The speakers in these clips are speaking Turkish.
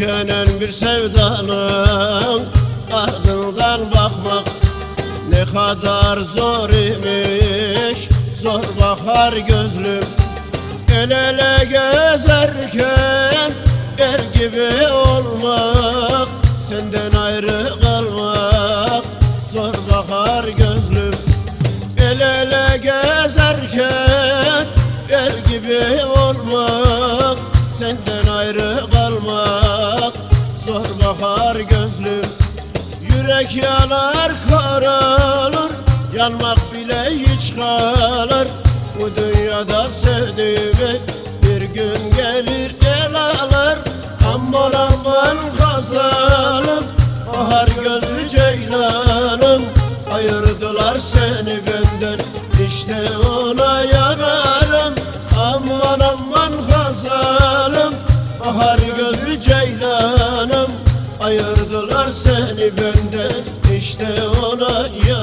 Tükenen bir sevdanın ardından bakmak ne kadar zor imiş. Zor bakar gözlüm El ele gezerken er gibi olmak Senden ayrı kalmak. Zor bakar gözlüm El ele gezerken er gibi olmak Senden bakar gözlüm Yürek yanar karalır. Yanmak bile hiç kalır. Bu dünyada sevdiğimi Bir gün gelir el alır. Aman aman kazalım Bahar gözlü ceylanım. Ayırdılar seni benden. İşte ona yanarım Ayırdılar seni benden. İşte ona yanarım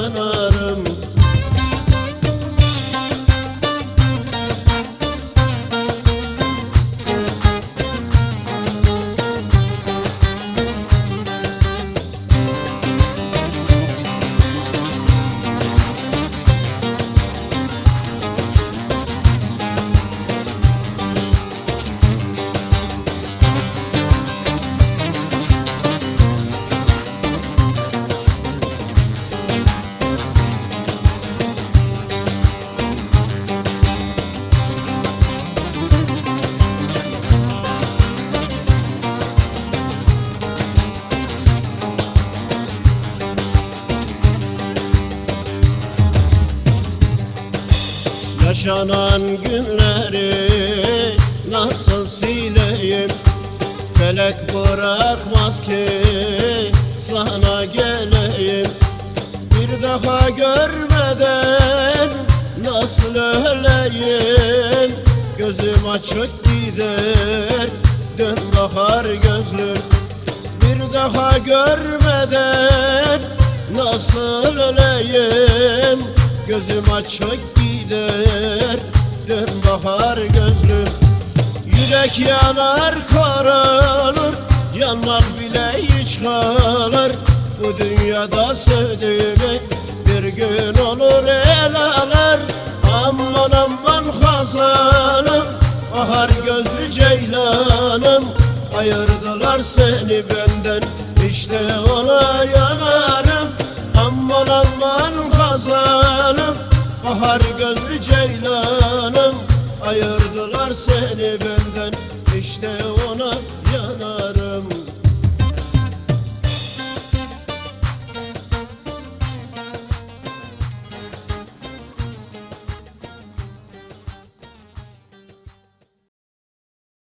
Yaşanan günleri nasıl sileyim? Felek bırakmaz ki sana geleyim. Bir daha görmeden nasıl öleyim? Gözüm açık gider dön bakar gözlüm. Bir daha görmeden nasıl öleyim? Gözüm açık gider dön bakar gözlüm Yürek yanar kararır Yanmak bile hiç kalır. Bu dünyada sevdiğimi Bir gün olur el alır. Aman aman hazanım Bahar gözlü ceylanım. Ayırdılar seni benden İşte ona yanarım. Aman aman hazanım Bahar gözlü ceylanım Ayırdılar seni benden. İşte